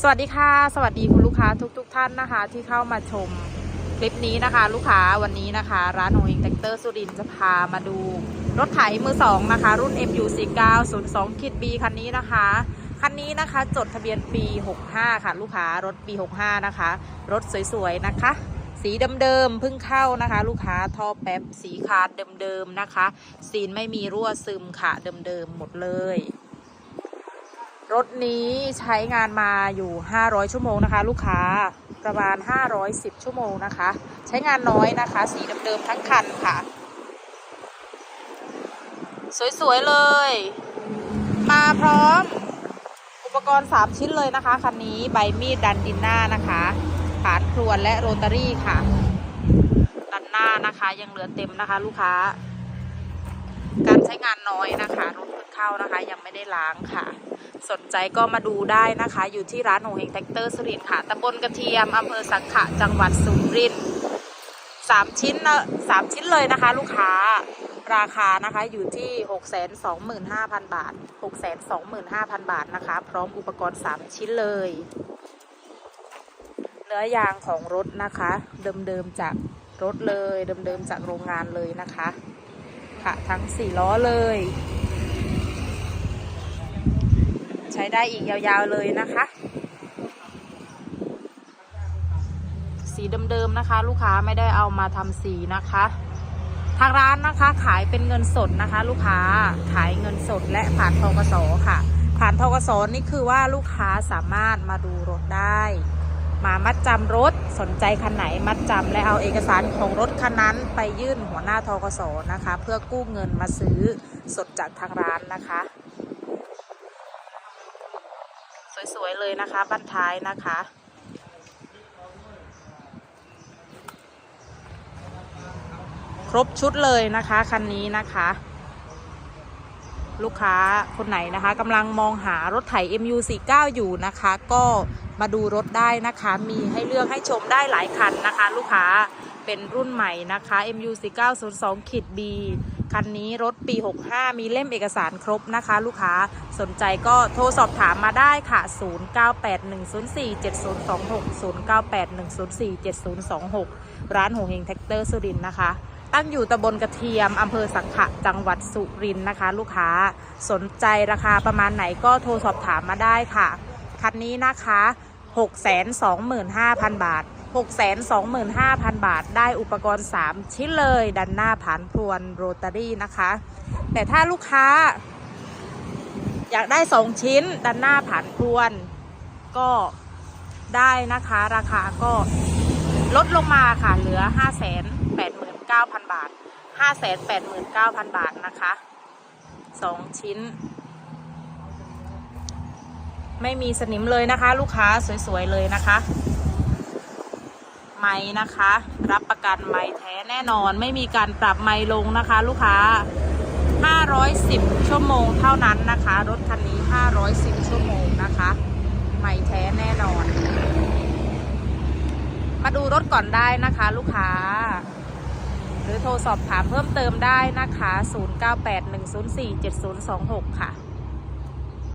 สวัสดีค่ะ สวัสดีคุณลูกค้าทุกๆทท่านนะคะ ที่เข้ามาชมคลิปนี้นะคะ ลูกค้าวันนี้นะคะ ร้านโฮงแท็กเตอร์สุรินจะพามาดู รถไถมือสองนะคะ รุ่น MU49 02 คิด B คันนี้นะคะ คันนี้นะคะจดทะเบียนปี 65 ค่ะ ลูกค้ารถปี 65 นะคะ รถสวยๆนะคะสีเดิมๆเพิ่งเข้านะคะ ลูกค้าท่อแป๊บสีคาดเดิมๆนะคะซีนไม่มีรั่วซึมค่ะเดิมๆหมดเลย รถนี้ใช้งานมาอยู่ 500 ชั่วโมงนะคะ ลูกค้าประมาณ 510 ชั่วโมงนะคะ ใช้งานน้อยนะคะ สีเดิมๆทั้งคันค่ะ สวยๆเลย มาพร้อมอุปกรณ์ 3 ชิ้นเลยนะคะ คันนี้ใบมีดดันดินหน้านะคะฐานครวนและโรตารี่ค่ะ ดันหน้านะคะยังเหลือเต็มนะคะ ลูกค้า การใช้งานน้อยนะคะรถเพิ่งเข้านะคะ ยังไม่ได้ล้างค่ะ สนใจก็มาดูได้นะคะ อยู่ที่ร้านหงเฮงแท็กเตอร์สุรินค่ะตำบลกระเทียมอำเภอสังขะจังหวัดสุรินทร์สามชิ้นนะสามชิ้นเลยนะคะ ลูกค้าราคานะคะอยู่ที่ 625,000 บาท 625,000 บาทนะคะ พร้อมอุปกรณ์ 3 ชิ้นเลย เนื้อยางของรถนะคะ เดิมๆจากรถเลย เดิมๆจากโรงงานเลยนะคะ ค่ะ ทั้ง 4 ล้อเลย ใช้ได้อีกยาวๆเลยนะคะ สีเดิมๆนะคะ ลูกค้าไม่ได้เอามาทำสีนะคะทางร้านนะคะขายเป็นเงินสดนะคะ ลูกค้าขายเงินสดและผ่านทกสค่ะ ผ่านทกสนี่คือว่าลูกค้าสามารถมาดูรถได้ มามัดจำรถสนใจคันไหนมัดจำและเอาเอกสารของรถคันนั้นไปยื่นหัวหน้าทกสนะคะ เพื่อกู้เงินมาซื้อสดจากทางร้านนะคะ สวยๆเลยนะคะบันท้ายนะคะ ครบชุดเลยนะคะคันนี้นะคะ ลูกค้าคนไหนนะคะกำลังมองหารถไถ MU49 อยู่นะคะ ก็มาดูรถได้นะคะ มีให้เลือกให้ชมได้หลายคันนะคะ ลูกค้า เป็นรุ่นใหม่นะคะ MU49 02ขีด B คันนี้รถปี 65 มีเล่มเอกสารครบนะคะ ลูกค้าสนใจก็โทรสอบถามมาได้ค่ะ 0981047026 0981047026 ร้านโหเฮงแท็กเตอร์สุรินนะคะ ตั้งอยู่ตำบลกระเทียมอำเภอสังขะจังหวัดสุรินทร์นะคะ ลูกค้าสนใจราคาประมาณไหนก็โทรสอบถามมาได้ค่ะ คันนี้นะคะ 625,000 บาท 625,000 บาทได้อุปกรณ์ 3 ชิ้นเลยดันหน้าผ่านพรวนโรตารี่นะคะ แต่ถ้าลูกค้า อยากได้ 2 ชิ้น ดันหน้าผ่านพรวน ก็ได้นะคะ ราคาก็ลดลงมาค่ะเหลือ 589,000 บาท 589,000 บาทนะคะ 2 ชิ้น ไม่มีสนิมเลยนะคะ ลูกค้าสวยๆเลยนะคะ ไม้นะคะ รับประกันไม้แท้แน่นอนไม่มีการปรับไม้ลงนะคะ ลูกค้า 510 ชั่วโมงเท่านั้นนะคะ รถคันนี้ 510 ชั่วโมงนะคะไม้แท้แน่นอน มาดูรถก่อนได้นะคะ ลูกค้า หรือโทรสอบถามเพิ่มเติมได้นะคะ 0981047026 ค่ะ